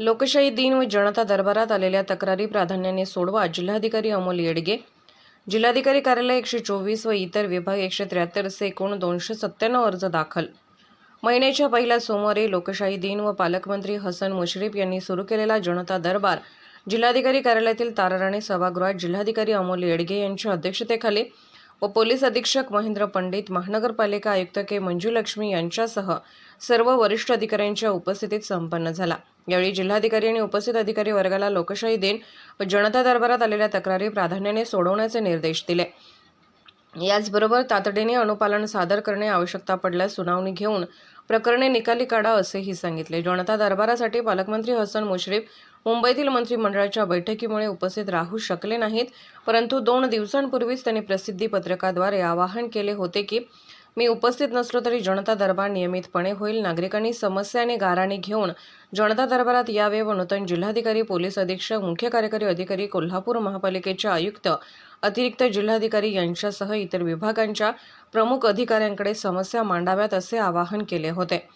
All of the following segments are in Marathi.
लोकशाही दिन व जनता दरबारात आलेल्या तक्रारी प्राधान्याने सोडवा जिल्हाधिकारी अमोल येडगे. जिल्हाधिकारी कार्यालय एकशे चोवीस व इतर विभाग एकशे त्र्याहत्तर असे एकूण दोनशे सत्त्याण्णव अर्ज दाखल. महिन्याच्या पहिल्या सोमवारी लोकशाही दिन व पालकमंत्री हसन मुश्रीफ यांनी सुरू केलेला जनता दरबार जिल्हाधिकारी कार्यालयातील ताराराणी सभागृहात जिल्हाधिकारी अमोल येडगे यांच्या अध्यक्षतेखाली व पोलीस अधीक्षक महेंद्र पंडित महानगरपालिका आयुक्त के मंजुलक्ष्मी यांच्यासह सर्व वरिष्ठ अधिकाऱ्यांच्या उपस्थितीत संपन्न झाला. यावेळी जिल्हाधिकारी आणि उपस्थित अधिकारी वर्गाला लोकशाही दिन व जनता दरबारात आलेल्या तक्रारी प्राधान्याने सोडवण्याचे निर्देश दिले. याचबरोबर तातडीने अनुपालन सादर करणे आवश्यकता पडल्यास सुनावणी घेऊन प्रकरणे निकाली काढा असेही सांगितले. जनता दरबारासाठी पालकमंत्री हसन मुश्रीफ मुंबईतील मंत्रिमंडळाच्या बैठकीमुळे उपस्थित राहू शकले नाहीत परंतु दोन दिवसांपूर्वीच त्यांनी प्रसिद्धी पत्रकाद्वारे आवाहन केले होते की मी उपस्थित नसलो तरी जनता दरबार नियमितपणे होईल. नागरिकांनी समस्या आणि गाराणी घेऊन जनता दरबारात यावे व नूतन जिल्हाधिकारी पोलीस अधीक्षक मुख्य कार्यकारी अधिकारी कोल्हापूर महापालिकेचे आयुक्त अतिरिक्त जिल्हाधिकारी यांच्यासह इतर विभागांच्या प्रमुख अधिकाऱ्यांकडे समस्या मांडाव्यात असे आवाहन केले होते.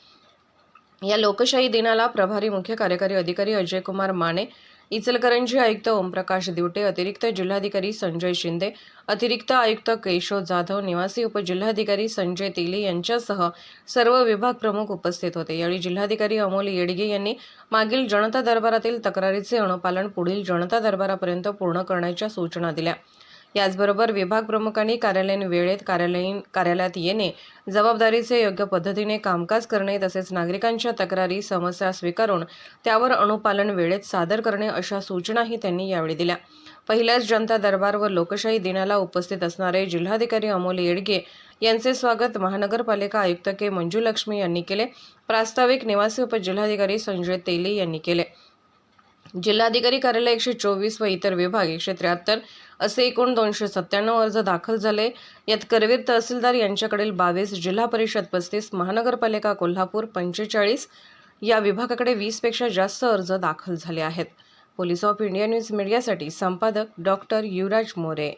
या लोकशाही दिनाला प्रभारी मुख्य कार्यकारी अधिकारी अजय कुमार माने इचलकरंजी आयुक्त ओमप्रकाश दिवटे अतिरिक्त जिल्हाधिकारी संजय शिंदे अतिरिक्त आयुक्त केशव जाधव निवासी उपजिल्हाधिकारी संजय तेली यांच्यासह सर्व विभाग प्रमुख उपस्थित होते. यावेळी जिल्हाधिकारी अमोल येडगे यांनी मागील जनता दरबारातील तक्रारीचे अनुपालन पुढील जनता दरबारापर्यंत पूर्ण करण्याच्या सूचना दिल्या. याचबरोबर विभाग प्रमुखांनी कार्यालयीन वेळेत कार्यालयीन कार्यालयात येणे जबाबदारीचे योग्य पद्धतीने कामकाज करणे तसेच नागरिकांच्या तक्रारी समस्या स्वीकारून त्यावर अनुपालन वेळेत सादर करणे अशा सूचनाही त्यांनी यावेळी दिल्या. पहिल्याच जनता दरबार व लोकशाही दिनाला उपस्थित असणारे जिल्हाधिकारी अमोल येडगे यांचे स्वागत महानगरपालिका आयुक्त के मंजुलक्ष्मी यांनी केले. प्रास्ताविक निवासी उपजिल्हाधिकारी संजय तेली यांनी केले. जिल्हाधिकारी कार्यालय एकशे चोवीस व इतर विभाग एकशे त्र्याहत्तर असे एकूण दोनशे सत्त्याण्णव अर्ज दाखल झाले. यात करवीर तहसीलदार यांच्याकडील बावीस जिल्हा परिषद पस्तीस महानगरपालिका कोल्हापूर पंचेचाळीस या विभागाकडे वीसपेक्षा जास्त अर्ज दाखल झाले आहेत. पोलीस ऑफ इंडिया न्यूज मीडियासाठी संपादक डॉक्टर युवराज मोरे.